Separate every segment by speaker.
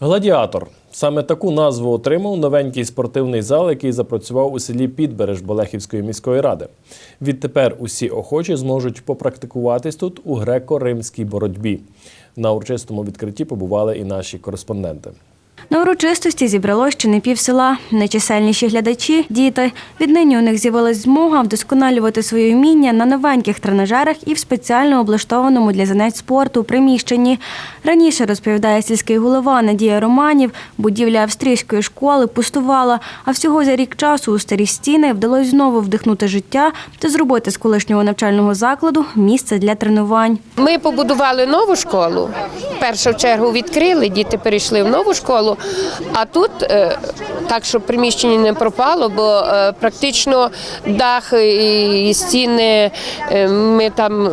Speaker 1: Гладіатор саме таку назву отримав новенький спортивний зал, який запрацював у селі Підбереж Болехівської міської ради. Відтепер усі охочі зможуть попрактикуватись тут у греко-римській боротьбі. На урочистому відкритті побували і наші кореспонденти.
Speaker 2: На урочистості зібралось ще не пів села. Найчисельніші глядачі діти. Віднині у них з'явилась змога вдосконалювати своє вміння на новеньких тренажерах і в спеціально облаштованому для занять спорту приміщенні. Раніше розповідає сільський голова Надія Романів, будівля австрійської школи пустувала, а всього за рік часу у старі стіни вдалося знову вдихнути життя та зробити з колишнього навчального закладу місце для тренувань.
Speaker 3: Ми побудували нову школу. Першу чергу відкрили, діти перейшли в нову школу. А тут е, так, щоб приміщення не пропало, бо е, практично дах і стіни е, ми там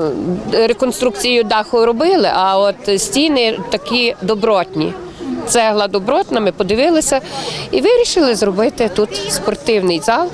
Speaker 3: реконструкцію даху робили, а от стіни такі добротні. Цегла добротна, ми подивилися і вирішили зробити тут спортивний зал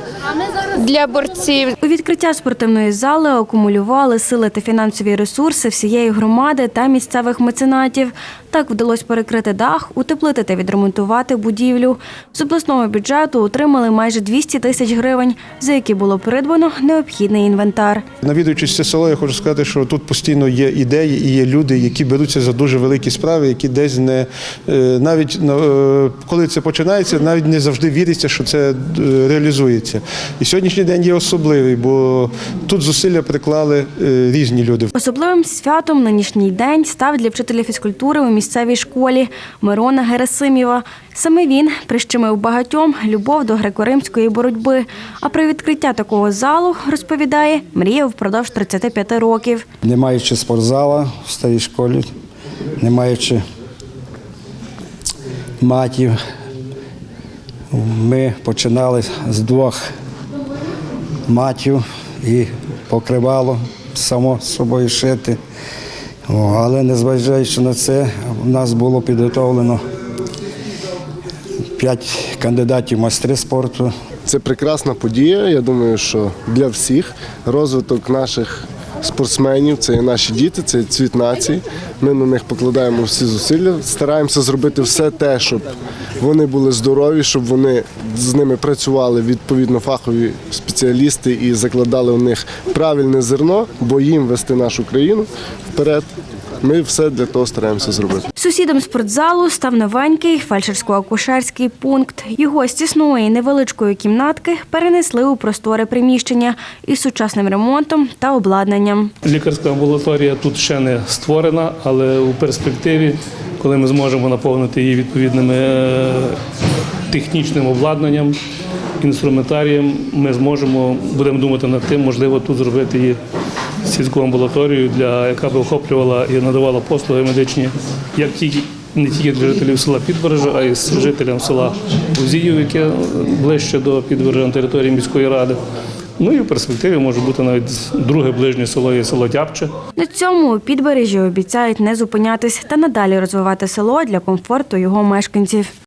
Speaker 3: для борців.
Speaker 2: У відкриття спортивної зали акумулювали сили та фінансові ресурси всієї громади та місцевих меценатів. Так вдалося перекрити дах, утеплити та відремонтувати будівлю. З обласного бюджету отримали майже 200 тисяч гривень, за які було придбано необхідний інвентар.
Speaker 4: Навідуючись це село, я хочу сказати, що тут постійно є ідеї і є люди, які беруться за дуже великі справи, які десь не е, навіть е, коли це починається, навіть не завжди віриться, що це е, реалізується. І сьогоднішній день є особливий, бо тут зусилля приклали різні люди.
Speaker 2: Особливим святом нинішній день став для вчителя фізкультури у місцевій школі Мирона Герасимєва. Саме він прищемив багатьом любов до греко-римської боротьби. А про відкриття такого залу, розповідає, мріяв впродовж 35 років.
Speaker 5: не маючи спортзала в старій школі, не маючи матів, ми починали з двох матів і покривало само собою шити. Але незважаючи на це, у нас було підготовлено п'ять кандидатів майстри спорту.
Speaker 6: Це прекрасна подія. Я думаю, що для всіх розвиток наших спортсменів це є наші діти, це є цвіт нації. Ми на них покладаємо всі зусилля, стараємося зробити все те, щоб вони були здорові, щоб вони з ними працювали відповідно фахові спеціалісти і закладали в них правильне зерно, бо їм вести нашу країну вперед. Ми все для того стараємося зробити.
Speaker 2: Сусідом спортзалу став новенький фельдшерсько-акушерський пункт. Його з тісної невеличкої кімнатки перенесли у просторе приміщення із сучасним ремонтом та обладнанням.
Speaker 7: Лікарська амбулаторія тут ще не створена, але у перспективі, коли ми зможемо наповнити її відповідними е, технічним обладнанням, інструментарієм, ми зможемо, будемо думати над тим, можливо, тут зробити її сільську амбулаторію, для яка би охоплювала і надавала послуги медичні, як тільки не тільки для жителів села Підбережа, а й з жителям села Узіїв, яке ближче до Підбережа на території міської ради. Ну і в перспективі може бути навіть друге ближнє село є село Тяпче.
Speaker 2: На цьому у підбережжі обіцяють не зупинятись та надалі розвивати село для комфорту його мешканців.